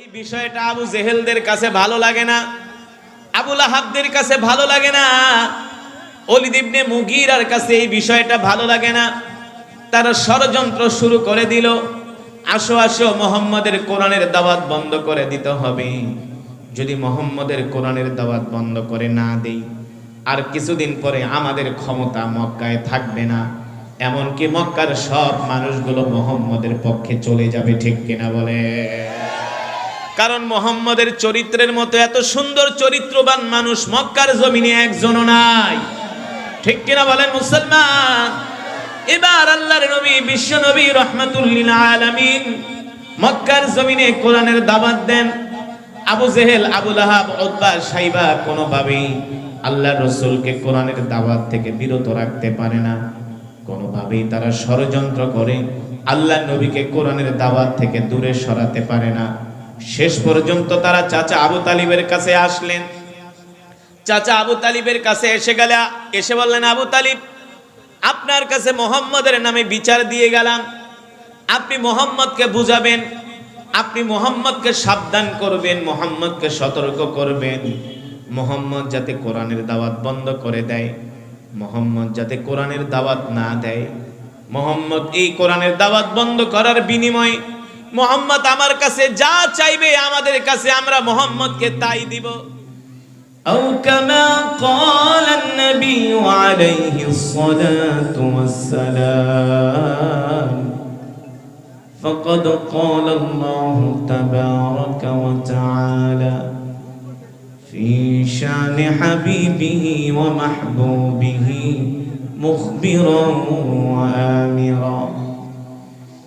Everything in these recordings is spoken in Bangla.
এই বিষয়টা আবু জেহেলদের কাছে ভালো লাগে না আবুল আহাবদের কাছে ভালো লাগে না অলিদ ইবনে মুগিরার কাছে এই বিষয়টা ভালো লাগে না। তারা ষড়যন্ত্র শুরু করে দিল, আসো আসো, মোহাম্মদের কোরআনের দাওয়াত বন্ধ করে দিতে হবে। যদি মোহাম্মদের কোরআনের দাওয়াত বন্ধ করে না দেই, আর কিছুদিন পরে আমাদের ক্ষমতা মক্কায় থাকবে না, এমনকি মক্কার সব মানুষগুলো মোহাম্মদের পক্ষে চলে যাবে, ঠিক কিনা বলে কারণ মোহাম্মদের চরিত্রের মতো এত সুন্দর চরিত্রবান মানুষ মক্কার জমিনে একজনও নাই। ঠিক কিনা বলেন মুসলমান? এবার আল্লাহর নবী, বিশ্ব নবী রহমাতুল্লিল আলামিন মক্কার জমিনে কোরআনের দাবাত দেন। আবু জেহেল আবুল আহাব সাইবা কোনোভাবেই আল্লাহ রসুলকে কোরআনের দাওয়াত থেকে বিরত রাখতে পারে না। কোনোভাবেই তারা ষড়যন্ত্র করে। আল্লাহ নবীকে কোরআনের দাওয়াত থেকে দূরে সরাতে পারে না। শেষ পর্যন্ত তারা চাচা আবু তালিবের কাছে আসলেন। চাচা আবু তালিবের কাছে এসে গেলে, এসে বললেন, আবু তালিব, আপনার কাছে মোহাম্মদের নামে বিচার দিয়ে গেলাম। আপনি মোহাম্মদকে বুঝাবেন, আপনি মোহাম্মদকে সাবধান করবেন, মোহাম্মদকে সতর্ক করবেন। মোহাম্মদ যাতে কোরআনের দাওয়াত বন্ধ করে দেয়, মোহাম্মদ যাতে কোরআনের দাওয়াত না দেয়। মোহাম্মদ এই কোরআনের দাওয়াত বন্ধ করার বিনিময়ে মোহাম্মদ আমার কাছে যা চাইবে আমাদের কাছে আমরা মোহাম্মদকে তাই দিব أو كما قال النبي عليه الصلاة والسلام فقد قال الله تبارك وتعالى في شان حبيبه ومحبوبه مخبرا وآمرا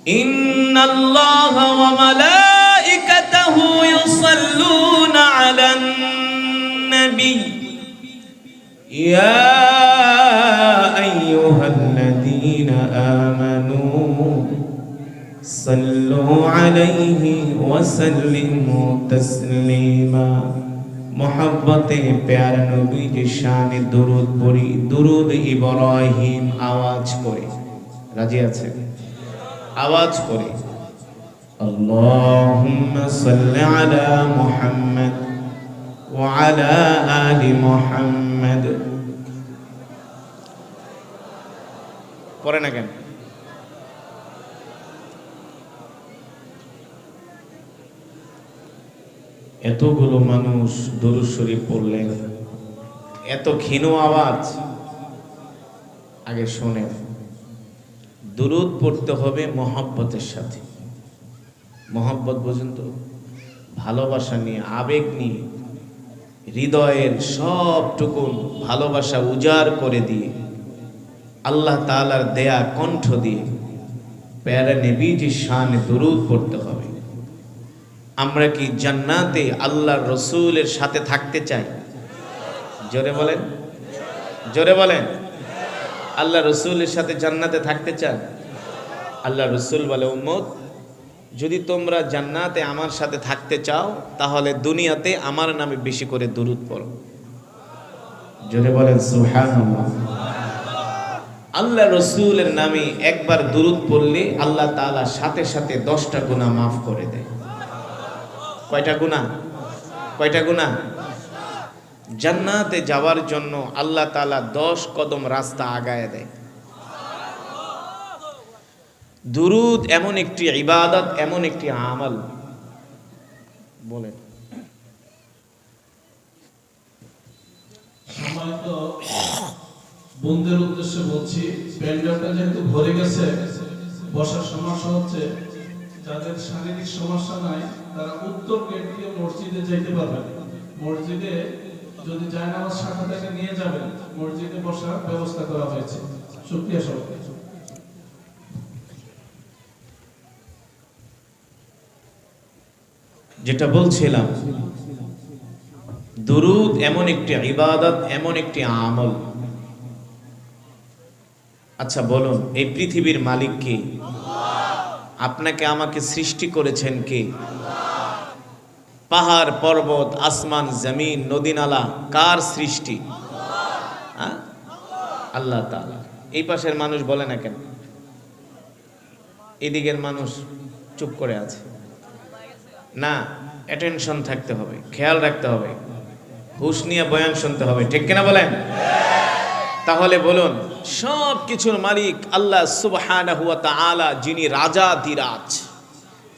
إن الله وملائكته يصلون على النبي يا أيها الذين آمنوا صلوا عليه وسلموا تسليما মোহাব্বতে প্যার নবীজি শানে দুরুদ পড়ি দুরুদ ইব্রাহিম আওয়াজ করে রাজি আছে আওয়াজ করে اللهم صل على محمد وعلى آل محمد পড়ে না কেন এতগুলো মানুষ দরুদ শরীফ পড়লেন এত ক্ষীণ আওয়াজ আগে শোনেন দুরুদ পড়তে হবে মহব্বতের সাথে। মহব্বত পর্যন্ত ভালোবাসা নিয়ে, আবেগ নিয়ে, হৃদয়ের সবটুকু ভালোবাসা উজাড় করে দিয়ে, আল্লাহ তালার দেয়া কণ্ঠ দিয়ে প্যারা নেবিজি শান দুরুদ পড়তে হবে। আমরা কি জান্নাতে আল্লাহর রসুলের সাথে থাকতে চাই? জোরে বলেন। জোরে বলেন। আল্লাহ রসুলের সাথে জান্নাতে থাকতে চান? আল্লাহ রসুল বলে, উম্মত, যদি তোমরা জান্নাতে আমার সাথে থাকতে চাও, তাহলে দুনিয়াতে আমার নামে বেশি করে দুরুদ পড়ো। জোরে বলেন, সুবহানাল্লাহ। আল্লাহ রসুলের নামে একবার দুরুদ পড়লে আল্লাহ তাআলা সাথে সাথে দশটা গুনাহ মাফ করে দেয়। কয়টা গুনাহ? কয়টা গুনাহ? জান্নাতে যাওয়ার জন্য আল্লাহ তাআলা দশ কদম রাস্তা আগায় দেয়। দুরুদ এমন একটি ইবাদত, এমন একটি আমল। বলেন। বন্ধুদের উদ্দেশ্যে বলছি প্যান্ডেলটা যেহেতু ভরে গেছে, বসার সমস্যা হচ্ছে যাদের শারীরিক সমস্যা নাই, তারা উত্তর গেট দিয়ে মসজিদে যেতে পারবেন মসজিদে যদি জায়নামাজ শাখা থেকে নিয়ে যাবেন, মসজিদে বসার ব্যবস্থা করা হয়েছে। শুক্রিয়া সবাই। যেটা বলছিলাম, দুরুদ এমন একটি ইবাদত, এমন একটি আমল। আচ্ছা বলুন, এই পৃথিবীর মালিক কে? আপনাকে আমাকে সৃষ্টি করেছেন কে? পাহাড়, পর্বত, আসমান, জমিন, নদী, নালা, কার সৃষ্টি? হ্যাঁ? আল্লাহ এই পাশের মানুষ বলে না কেন? এদিকের মানুষ চুপ করে আছে। না অ্যাটেনশন থাকতে হবে, খেয়াল রাখতে হবে। হুশ নিয়ে বয়ান শুনতে হবে, ঠিক কিনা বলেন? তাহলে বলুন সব কিছুর মালিক আল্লাহ সুবহানাহু ওয়া তাআলা যিনি রাজা দিরাজ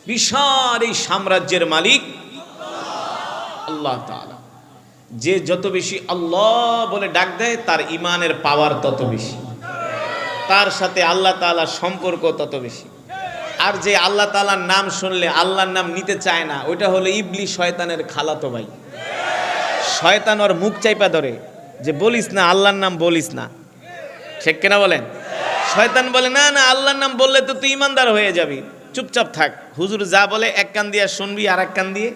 বিশাল এই সাম্রাজ্যের মালিক আল্লাহ তাআলা। যে যত বেশি আল্লাহ বলে ডাক দেয়, তার ইমানের পাওয়ার তত বেশি। তার সাথে আল্লাহ তাআলার সম্পর্ক তত বেশি। আর যে আল্লাহ তাআলার নাম শুনলে আল্লাহর নাম নিতে চায় না, ওইটা হলো ইবলি শয়তানের খালাতো ভাই। শয়তান ওর মুখ চাইপা ধরে যে, বলিস না, আল্লাহর নাম বলিস না। ঠিক কেনা বলেন? শয়তান বলে, না না, আল্লাহর নাম বললে তো তুই ইমানদার হয়ে যাবি। চুপচাপ থাক। হুজুর যা বলে, এক কান দিয়ে শুনবি আর এক কান দিয়ে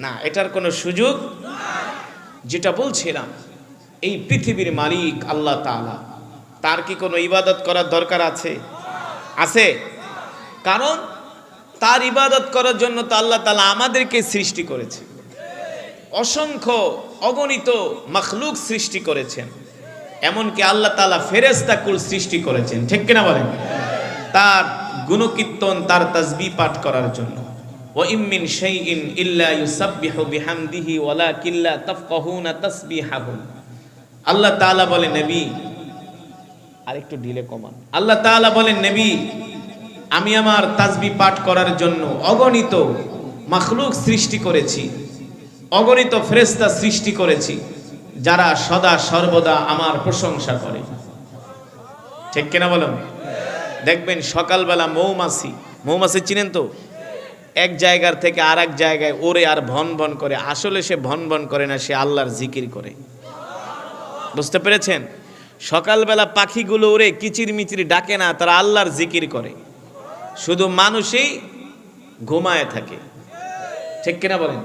না, এটার কোনো সুযোগ যেটা বলছিলাম, এই পৃথিবীর মালিক আল্লাহ তাআলা। তার কি কোনো ইবাদত করার দরকার আছে? আছে। কারণ তার ইবাদত করার জন্য তো আল্লাহ তালা আমাদেরকে সৃষ্টি করেছে। অসংখ্য অগণিত মখলুক সৃষ্টি করেছেন। এমনকি আল্লাহ তাআলা ফেরেস্তা কুল সৃষ্টি করেছেন। ঠিক কিনা বলেন? তার গুণকীর্তন, তার তাসবি পাঠ করার জন্য। ও ইমিন শাইইন ইল্লা ইউসাব্বিহু বিহামদিহি ওয়ালাকিল্লা তাফকাহুনা তাসবিহাহুম। আল্লাহ তাআলা বলেন, নবী, আরেকটু ঢিলে কমান। আল্লাহ তাআলা বলেন, নবী, আমি আমার তাসবি পাঠ করার জন্য অগণিত মখলুক সৃষ্টি করেছি, অগণিত ফেরেস্তা সৃষ্টি করেছি, যারা সদা সর্বদা আমার প্রশংসা করে। ঠিক কিনা বলুন? দেখবেন সকালবেলা মৌমাছি মৌমাছি চিনেন তো? এক জায়গার থেকে আর এক জায়গায় ওরে আর ভন ভন করে। আসলে সে ভন ভন করে না, সে আল্লাহর জিকির করে। বুঝতে পেরেছেন? সকালবেলা পাখিগুলো ওরে কিচির মিচির ডাকে না, তারা আল্লাহর জিকির করে। শুধু মানুষই ঘুমায় থাকে। ঠিক কিনা বলেন?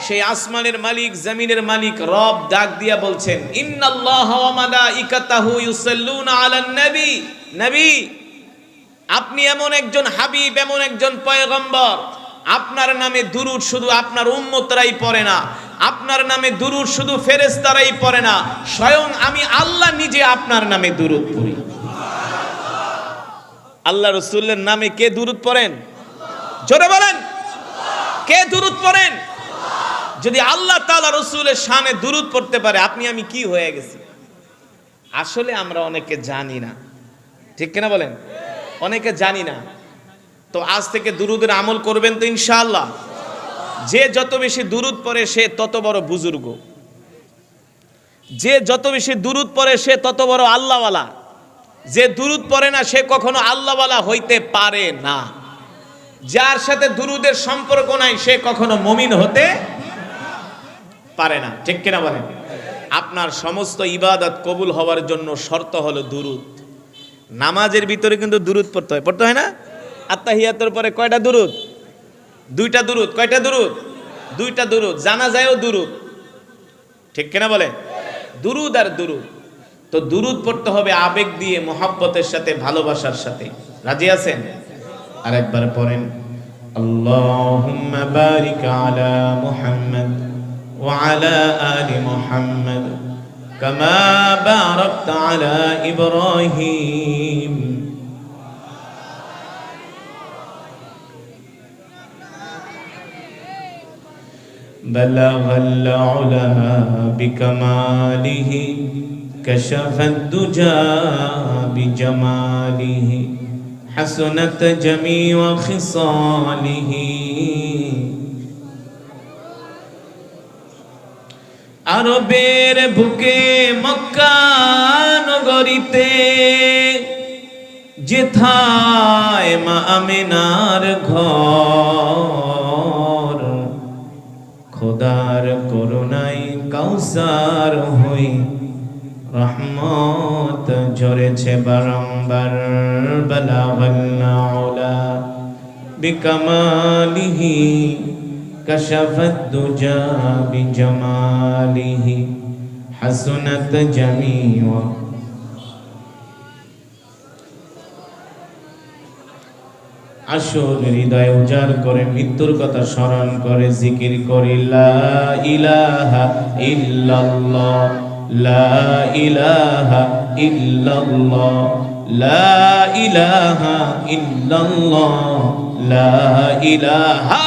সেই আসমানের মালিক, জমিনের মালিক রব ডাক দিয়া বলছেন, ইন্নাল্লাহ ওয়া মালাইকাতাহু ইউসাল্লুনা আলান নবী নবী আপনি এমন একজন হাবিব, এমন একজন পয়গম্বর। আপনার নামে দুরুদ শুধু আপনার উম্মতরাই পড়ে না। আপনার নামে দুরুদ শুধু ফেরেশতারাই পড়ে না। স্বয়ং আমি আল্লাহ নিজে আপনার নামে দুরুদ পড়ি। আল্লাহ রসুল্লের নামে কে দুরুদ পড়েন? জোরে বলেন। কে দুরুদ পড়েন? যদি আল্লাহ তাআলা রসুলের সামনে দুরুদ পড়তে পারে, আপনি আমি কি হয়ে গেছি? আসলে আমরা অনেকে জানি না। ঠিক কিনা বলেন? অনেকে জানি না। তো আজ থেকে দুরুদের আমল করবেন তো ইনশাআল্লাহ। যে যত বেশি দুরুদ পড়ে সে তত বড় বুজুর্গ। যে যত বেশি দুরুদ পড়ে সে তত বড় আল্লাহওয়ালা। যে দুরুদ পড়ে না সে কখনো আল্লাহওয়ালা হইতে পারে না। যার সাথে দুরুদের সম্পর্ক নাই, সে কখনো মমিন হতে পারে না। ঠিক কিনা বলেন? আপনার সমস্ত ইবাদত কবুল হওয়ার জন্য শর্ত হলো দুরুদ। নামাজের ভিতরে কিন্তু দুরুদ পড়তে হয়। পড়তে হয় না? আত্মাহিয়াতের পরে কয়টা দুরুদ? দুইটা দুরুদ। কয়টা দুরুদ? দুইটা দুরুদ। জানা যায়ও দুরুদ। ঠিক কিনা বলে? দুরুদ আর দুরুদ। তো দুরুদ পড়তে হবে আবেগ দিয়ে, মোহাব্বতের সাথে, ভালোবাসার সাথে। রাজি আছেন? আরেকবার পড়েন। আল্লাহুম্মা বারিক আলা মুহাম্মদ ওয়া আলা আলি মুহাম্মদ। كما باركت على إبراهيم. بلغ العلا بكماله كشف الدجى بجماله حسنت جميع خصاله. আরবের বুকে মক্কা নগরীতে, যেথায় মা আমিনার ঘর। খোদার করুণাই কাউসার হই, রহমত ঝরেছে বলা বলাবল্লা বিকমালিহি কশফত দুজা বিজমালিহি হাসুনত জমিয়া আসর হৃদয় উজাড় করে মৃত্যুর কথা স্মরণ করে জিকির করি, লা ইলাহা ইল্লাল্লাহ, লা ইলাহা ইল্লাল্লাহ, লা ইলাহা ইল্লাল্লাহ, লা ইলাহা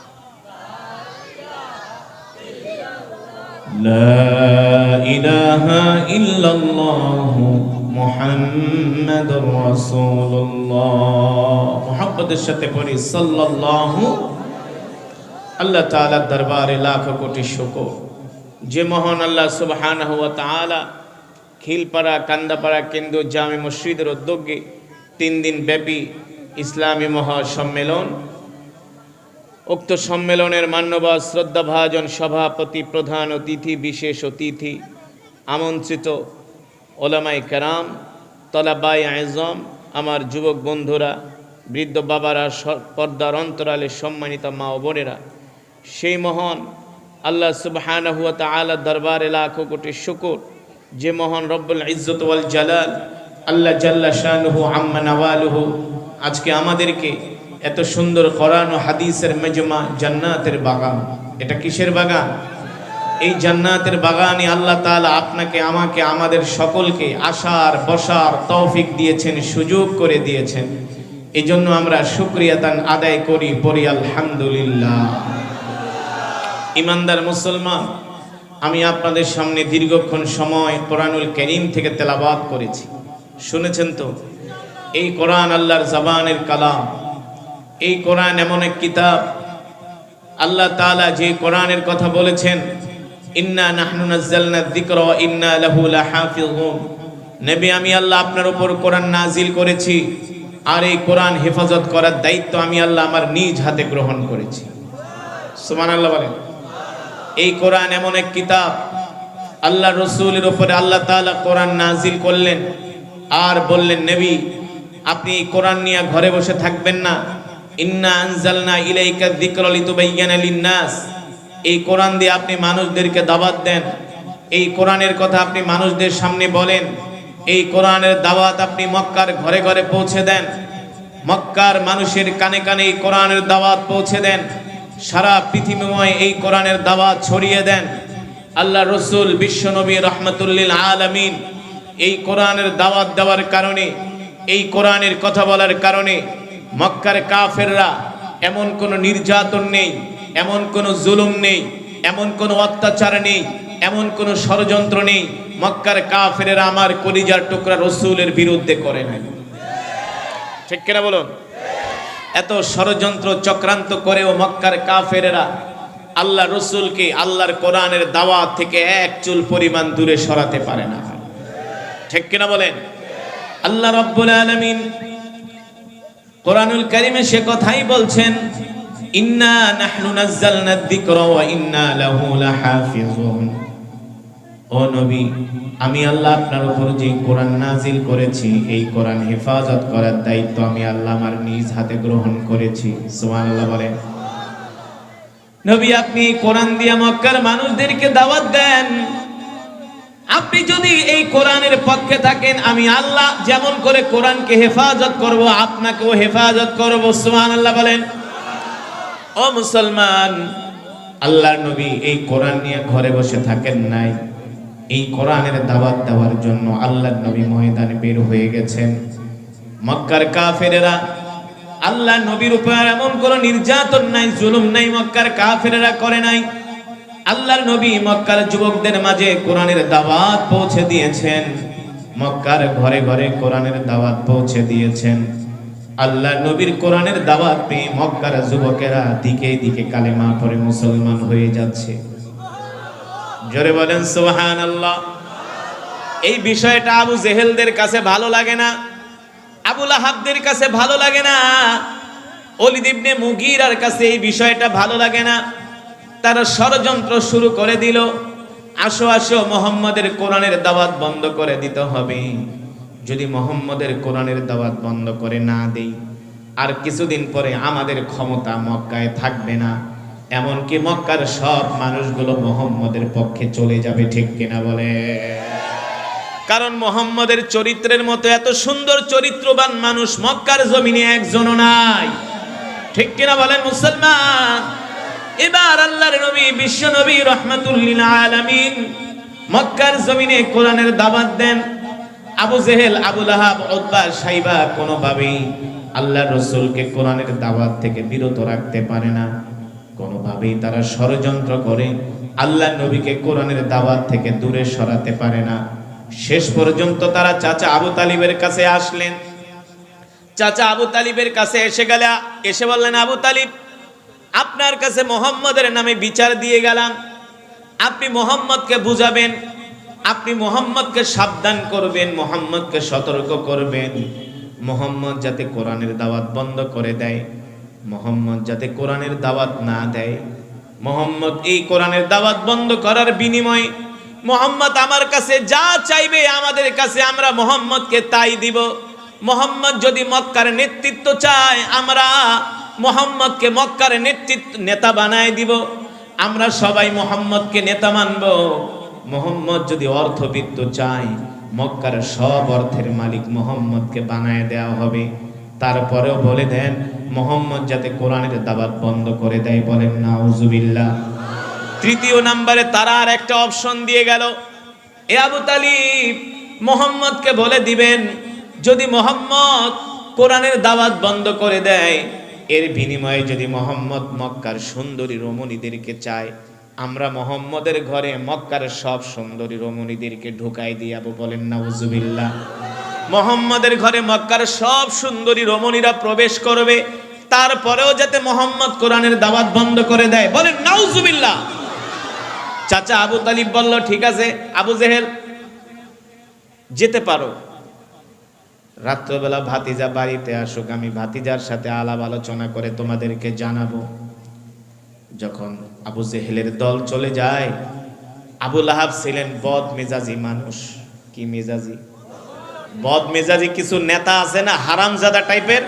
لا إله إلا الله محمد رسول الله মোহাম্মদের সাথে পড়ি সাল্লাল্লাহু আল্লাহ তাআলার দরবারে লাখ কোটি শুকর যে মহান আল্লাহ সুবহানাহু ওয়া তাআলা খিলপাড়া কান্দাপাড়া কেন্দ্র জামে মসজিদের উদ্যোগে তিন দিন ব্যাপী ইসলামী মহাসম্মেলন উক্ত সম্মেলনের মান্যবা শ্রদ্ধাভাজন সভাপতি প্রধান অতিথি, বিশেষ অতিথি, আমন্ত্রিত ওলামাই কেরাম, তলাবাই আজম, আমার যুবক বন্ধুরা, বৃদ্ধ বাবারা পর্দার অন্তরালে সম্মানিত মা ও বোনেরা, সেই মহান আল্লাহ সুবহানাহু ওয়া তাআলা দরবারে লাখো কোটি শুকুর। যে মহান রব্বুল ইজ্জত ওয়াল জালাল, আল্লাহ জাল্লা শানুহু আম্মা নওয়ালুহু, আজকে আমাদেরকে এত সুন্দর কোরআন ও হাদিসের মেজমা জান্নাতের বাগান। এটা কিসের বাগান? এই জান্নাতের বাগানে আল্লাহ তাআলা আপনাকে, আমাকে, আমাদের সকলকে আসার বসার তৌফিক দিয়েছেন, সুযোগ করে দিয়েছেন। এই জন্য আমরা শুক্রিয়া তান আদায় করি, পড়ি আলহামদুলিল্লাহ। ইমানদার মুসলমান, আমি আপনাদের সামনে দীর্ঘক্ষণ সময় কোরআনুল করিম থেকে তেলাবাদ করেছি। শুনেছেন তো? এই কোরআন আল্লাহর জবানের কালাম এই কোরআন এমন এক কিতাব। আল্লাহ তাআলা যে কোরআনের কথা বলেছেন, ইন্না ইন্না আমি আল্লাহ আপনার নাজিল করেছি, আর এই কোরআন হেফাজত করার দায়িত্ব আমি আল্লাহ আমার নিজ হাতে গ্রহণ করেছি। এই কোরআন এমন এক কিতাব, আল্লাহ রসুলের উপরে আল্লাহ তাআলা কোরআন নাজিল করলেন, আর বললেন, নবী, আপনি কোরআন নিয়ে ঘরে বসে থাকবেন না ইন্না আনজালনা ইলাইকা যিকরা লিতুবাইয়ানা লিন-নাস। এই কোরআন দিয়ে আপনি মানুষদেরকে দাওয়াত দেন। এই কোরআনের কথা আপনি মানুষদের সামনে বলেন। এই কোরআনের দাওয়াত আপনি মক্কার ঘরে ঘরে পৌঁছে দেন। মক্কার মানুষের কানে কানে এই কোরআনের দাওয়াত পৌঁছে দেন। সারা পৃথিবীময় এই কোরআনের দাওয়াত ছড়িয়ে দেন। আল্লাহ রসুল বিশ্বনবী রহমতুল্লিল আলামিন এই কোরআনের দাওয়াত দেওয়ার কারণে, এই কোরআনের কথা বলার কারণে মক্কার কাফেররা এমন কোনো নির্যাতন নেই, এমন কোনো জুলুম নেই, এমন কোনো অত্যাচার নেই, এমন কোনো ষড়যন্ত্র নেই। মক্কার কাফেরেরা আমার কলিজার টুকরা রসুলের বিরুদ্ধে করে নাই। ঠিক কিনা বলুন? এত ষড়যন্ত্র চক্রান্ত করেও মক্কার কাফেরেরা আল্লাহ রসুলকে আল্লাহর কোরআনের দাওয়াত থেকে এক চুল পরিমাণ দূরে সরাতে পারে না। ঠিক কিনা বলেন? আল্লাহ রব্বুল আলামিন কোরআনুল কারিমে সে কথাই বলছেন, ইন্না ইন্না ও নবী, আমি আল্লাহ আপনার উপর যে নাজিল করেছি, এই হেফাজত করার দায়িত্ব আমি আল্লাহ আমার নিজ হাতে গ্রহণ করেছি। নবী, আপনি মানুষদেরকে দাওয়াত দেন। আপনি যদি এই কোরআনের পক্ষে থাকেন, আমি আল্লাহ যেমন করে কোরআনকে হেফাজত করব, আপনাকেও হেফাজত করব। সুবহানাল্লাহ বলেন। ও মুসলমান, আল্লাহর নবী এই কোরআন নিয়ে ঘরে বসে থাকেন নাই। এই কোরআনের দাওয়াত দেওয়ার জন্য আল্লাহর নবী ময়দানে বের হয়ে গেছেন। মক্কার কাফেরেরা আল্লাহ নবীর উপর এমন কোন নির্যাতন নাই, জুলুম নাই মক্কার কাফেরেরা করে নাই। আল্লাহর নবী মক্কার যুবকদের মাঝে কোরআনের দাওয়াত পৌঁছে দিয়েছেন। মক্কার ঘরে ঘরে কোরআনের দাওয়াত পৌঁছে দিয়েছেন। আল্লাহ নবীর কোরআনের দাওয়াত পেয়ে মক্কার যুবকেরা দিকে দিকে কালেমা পড়ে মুসলমান হয়ে যাচ্ছে। জোরে বলেন সুবহান আল্লাহ এই বিষয়টা আবু জেহেলদের কাছে ভালো লাগে না আবুল আহাবদের কাছে ভালো লাগে না অলিদ ইবনে মুগিরার কাছে এই বিষয়টা ভালো লাগে না। তারা ষড়যন্ত্র শুরু করে দিল। আসো আসো, মোহাম্মদের কোরআনের দাওয়াত বন্ধ করে দিতে হবে। যদি মোহাম্মদের কোরআনের দাওয়াত বন্ধ করে না দেই, আর কিছুদিন পরে আমাদের ক্ষমতা মক্কায় থাকবে না, এমনকি মক্কার সব মানুষগুলো মোহাম্মদের পক্ষে চলে যাবে, ঠিক কিনা বলে? কারণ মোহাম্মদের চরিত্রের মতো এত সুন্দর চরিত্রবান মানুষ মক্কার জমিনে একজনও নাই। ঠিক কিনা বলেন মুসলমান? এবার আল্লাহর নবী, বিশ্ব নবী রহমাতুল্লিল আলামিন মক্কার জমিনে কোরআনের দাবাত দেন। Abu Jahl, Abu Lahab, Utba, Shaiba কোনোভাবেই আল্লাহ রসুলকে কোরআনের দাওয়াত থেকে বিরত রাখতে পারে না। কোনোভাবেই তারা ষড়যন্ত্র করে আল্লাহ নবীকে কোরআনের দাওয়াত থেকে দূরে সরাতে পারে না। শেষ পর্যন্ত তারা চাচা আবু তালিবের কাছে আসলেন। চাচা আবু তালিবের কাছে এসে গেলে, এসে বললেন, আবু তালিব আপনার কাছে মোহাম্মদের নামে বিচার দিয়ে গেলাম। আপনি মোহাম্মদকে বুঝাবেন, আপনি মোহাম্মদকে সাবধান করবেন, মোহাম্মদকে সতর্ক করবেন। মোহাম্মদ যাতে কোরআনের দাওয়াত বন্ধ করে দেয়, মোহাম্মদ যাতে কোরআনের দাওয়াত না দেয়। মোহাম্মদ এই কোরআনের দাওয়াত বন্ধ করার বিনিময়ে মোহাম্মদ আমার কাছে যা চাইবে আমাদের কাছে আমরা মোহাম্মদকে তাই দিব। মোহাম্মদ যদি মক্কার নেতৃত্ব চায়, আমরা মোহাম্মদকে মক্কার নেতৃত্ব, নেতা বানায় দিব। আমরা সবাই মোহাম্মদকে নেতা মানব। মোহাম্মদ যদি অর্থবিত্ত চায়, মক্কার সব অর্থের মালিক মোহাম্মদকে বানায় দেওয়া হবে। তারপরেও বলে দেন, মোহাম্মদ যাতে কোরআনের দাবাত বন্ধ করে দেয় বলেন, নাউজুবিল্লাহ। তৃতীয় নাম্বারে তারা আর একটা অপশন দিয়ে গেল। এ আবু তালিব মোহাম্মদকে বলে দিবেন, যদি মোহাম্মদ কোরআনের দাওয়াত বন্ধ করে দেয় এর বিনিময়ে যদি মোহাম্মদ মক্কার সুন্দরী রমণীদেরকে চায়, আমরা মোহাম্মদের ঘরে মক্কার সব সুন্দরী রমণীদেরকে ঢুকাই দিয়াবো বলেন, নাউজুবিল্লাহ। মোহাম্মদের ঘরে মক্কার সব সুন্দরী রমণীরা প্রবেশ করবে, তারপরেও যাতে মোহাম্মদ কোরআনের দাওয়াত বন্ধ করে দেয়। বলেন, নাউজুবিল্লাহ। চাচা আবু তালিব বলল, ঠিক আছে, আবু জেহেল, যেতে পারো। রাত্রবেলা ভাতিজা বাড়িতে আসুক, আমি ভাতিজার সাথে আলাপ আলোচনা করে তোমাদেরকে জানাব। যখন আবু জেহেলের দল চলে যায়, আবু লাহাব ছিলেন বদ মেজাজি মানুষ। কি মেজাজি? বদ মেজাজি কিছু নেতা আছে না, হারামজাদা টাইপের?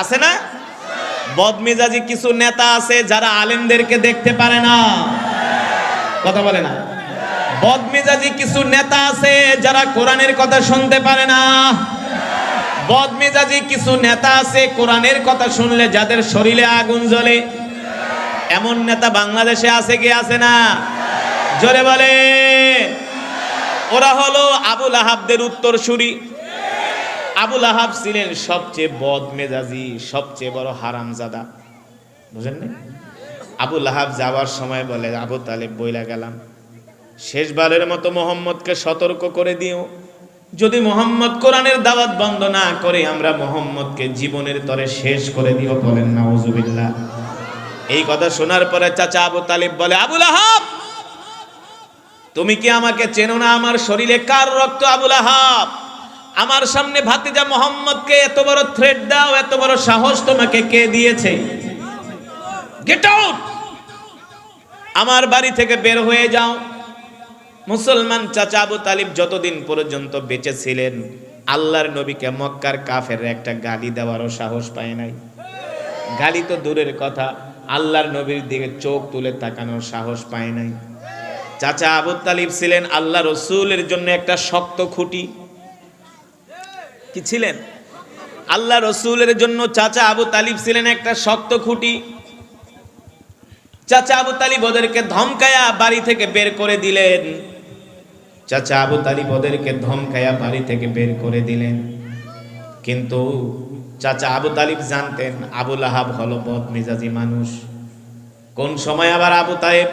আছে না? বদ মেজাজি কিছু নেতা আছে যারা আলেমদেরকে দেখতে পারে না। কথা বলে না। বদ মেজাজি কিছু নেতা আছে যারা কোরআনের কথা শুনতে পারে না। বদ মেজাজি কিছু নেতা আছে, কোরআনের কথা শুনলে যাদের শরীরে আগুন জ্বলে। এমন নেতা বাংলাদেশে আছে কি আছে না? জোরে বলে। ওরা হলো আবুল আহাবদের উত্তরসূরি। আবুল আহাব ছিলেন সবচেয়ে বদ মেজাজি সবচেয়ে বড় হারামজাদা। বুঝেন না আবুল আহাব যাওয়ার সময় বলে, আবু তালেব বইলা গেলাম। শেষবারের মতো মোহাম্মদকে সতর্ক করে দিও। যদি মোহাম্মদ কোরআনের দাওয়াত বন্ধ না করে, আমরা মোহাম্মদকে জীবনের তরে শেষ করে দিও বলেন নাউজুবিল্লাহ। এই কথা শোনার পরে চাচা আবু তালিব বলে, আবুল আহাব, তুমি কি আমাকে চেনো না? আমার শরীরে কার রক্ত? আবুল আহাব, আমার সামনে ভাতিজা মোহাম্মদকে এত বড় থ্রেড দাও, এত বড় সাহস তোমাকে কে দিয়েছে? গেট আউট আমার বাড়ি থেকে বের হয়ে যাও। মুসলমান চাচা আবু তালিব যতদিন পর্যন্ত বেঁচে ছিলেন, আল্লাহর নবীকে মক্কার কাফের একটা গালি দেওয়ারও সাহস পায় নাই। গালি তো দূরের কথা, আল্লাহর নবীর দিকে চোখ তুলে তাকানোর সাহস পায় নাই। চাচা আবু তালিব ছিলেন আল্লাহ রসুলের জন্য একটা শক্ত খুঁটি। কি ছিলেন? আল্লাহ রসুলের জন্য চাচা আবু তালিব ছিলেন একটা শক্ত খুঁটি। চাচা আবু তালিব ওদেরকে ধমকায়া বাড়ি থেকে বের করে দিলেন। চাচা আবু তালিব ওদেরকে ধমকায়া বাড়ি থেকে বের করে দিলেন। কিন্তু চাচা আবু তালিব জানতেন আবুল আহাব হলো বদ মেজাজি মানুষ। কোন সময় আবার আবু তালেব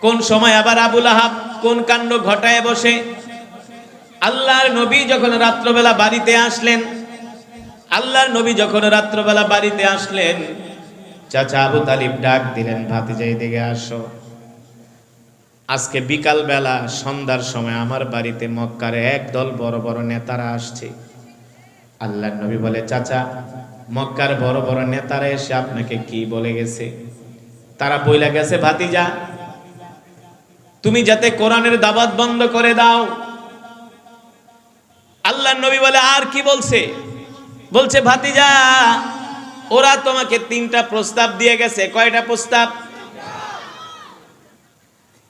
কোন সময় আবার আবুল আহাব কোন কাণ্ড ঘটায় বসে? আল্লাহর নবী যখন রাত্রবেলা বাড়িতে আসলেন, আল্লাহর নবী যখন রাত্রবেলা বাড়িতে আসলেন, চাচা আবু তালিব ডাক দিলেন, ভাতিজাই দিকে আসো। আজকে বিকাল বেলা সন্ধ্যার সময় আমার বাড়িতে মক্কার একদল বড় বড় নেতারা আসছে। আল্লাহর নবী বলে, চাচা, মক্কার বড় বড় নেতারা এসে আপনাকে কি বলে গেছে? তারা বইলা গেছে, ভাতিজা, তুমি যাতে কোরআনের দাবাত বন্ধ করে দাও। আল্লাহর নবী বলে, আর কি বলছে? বলছে, ভাতিজা, ওরা তোমাকে তিনটা প্রস্তাব দিয়ে গেছে। কয়টা প্রস্তাব?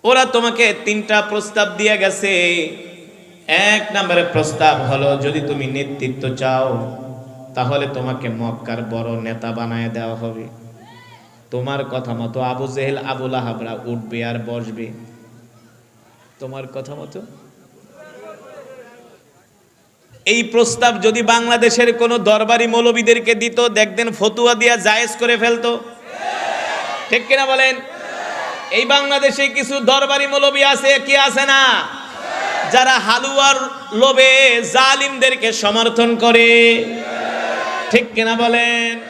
ওরা তোমাকে তিনটা প্রস্তাব দিয়ে গেছে। এক নম্বরের প্রস্তাব হলো, যদি তুমি নেতৃত্ব চাও, তাহলে তোমাকে মক্কার বড় নেতা বানায় দেওয়া হবে। তোমার কথা মতো আবু জেহেল আবুল আহাবরা উঠবে আর বসবে। তোমার কথা মতো? এই প্রস্তাব যদি বাংলাদেশের কোনো দরবারি মৌলবীদেরকে দিত, দেখতেন ফতুয়া দিয়া জায়েজ করে ফেলতো। ঠিক কিনা বলেন? এই বাংলাদেশে কিছু দরবারি মৌলবী আছে, কি আছে না? যারা হালুয়ার লোভে জালিমদেরকে সমর্থন করে। ঠিক কিনা বলেন?